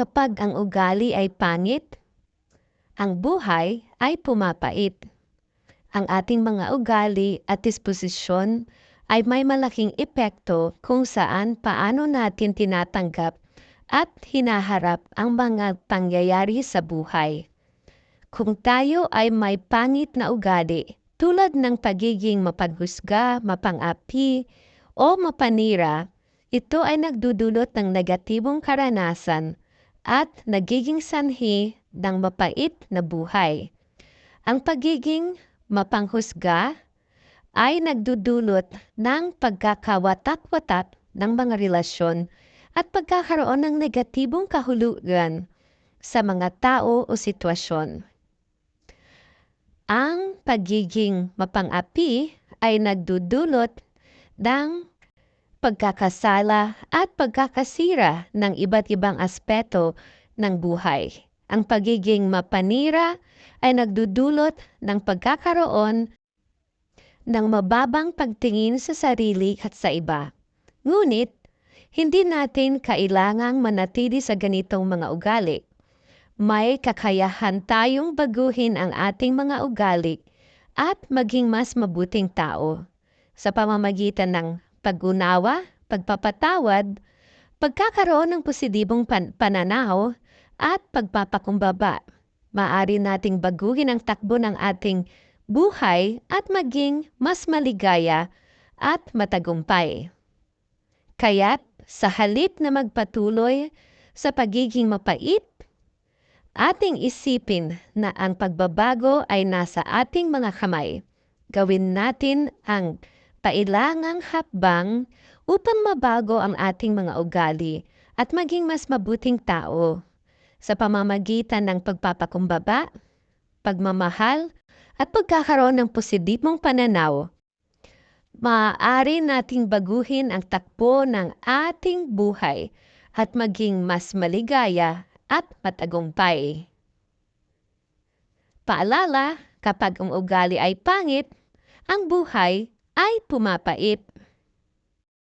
kapag ang ugali ay pangit, ang buhay ay pumapait. Ang ating mga ugali at disposisyon ay may malaking epekto kung saan paano natin tinatanggap at hinaharap ang mga pangyayari sa buhay. Kung tayo ay may pangit na ugali, tulad ng pagiging mapaghusga, mapang-api, o mapanira, ito ay nagdudulot ng negatibong karanasan at nagiging sanhi ng mapait na buhay. Ang pagiging mapanghusga ay nagdudulot ng pagkakawatak-watak ng mga relasyon at pagkakaroon ng negatibong kahulugan sa mga tao o sitwasyon. Ang pagiging mapang-api ay nagdudulot ng pagkakasala at pagkakasira ng iba't ibang aspeto ng buhay. Ang pagiging mapanira ay nagdudulot ng pagkakaroon ng mababang pagtingin sa sarili at sa iba. Ngunit, hindi natin kailangang manatili sa ganitong mga ugali. May kakayahan tayong baguhin ang ating mga ugali at maging mas mabuting tao sa pamamagitan ng pag-unawa, pagpapatawad, pagkakaroon ng positibong pan- pananaw at pagpapakumbaba. Maari nating baguhin ang takbo ng ating buhay at maging mas maligaya at matagumpay. Kaya't sa halip na magpatuloy sa pagiging mapait, ating isipin na ang pagbabago ay nasa ating mga kamay. Gawin natin ang kailangang hakbang upang mabago ang ating mga ugali at maging mas mabuting tao sa pamamagitan ng pagpapakumbaba, pagmamahal, at pagkakaroon ng positibong pananaw. Maaari nating baguhin ang takbo ng ating buhay at maging mas maligaya at matagumpay. Paalala, kapag ang ugali ay pangit, ang buhay ay pumapait.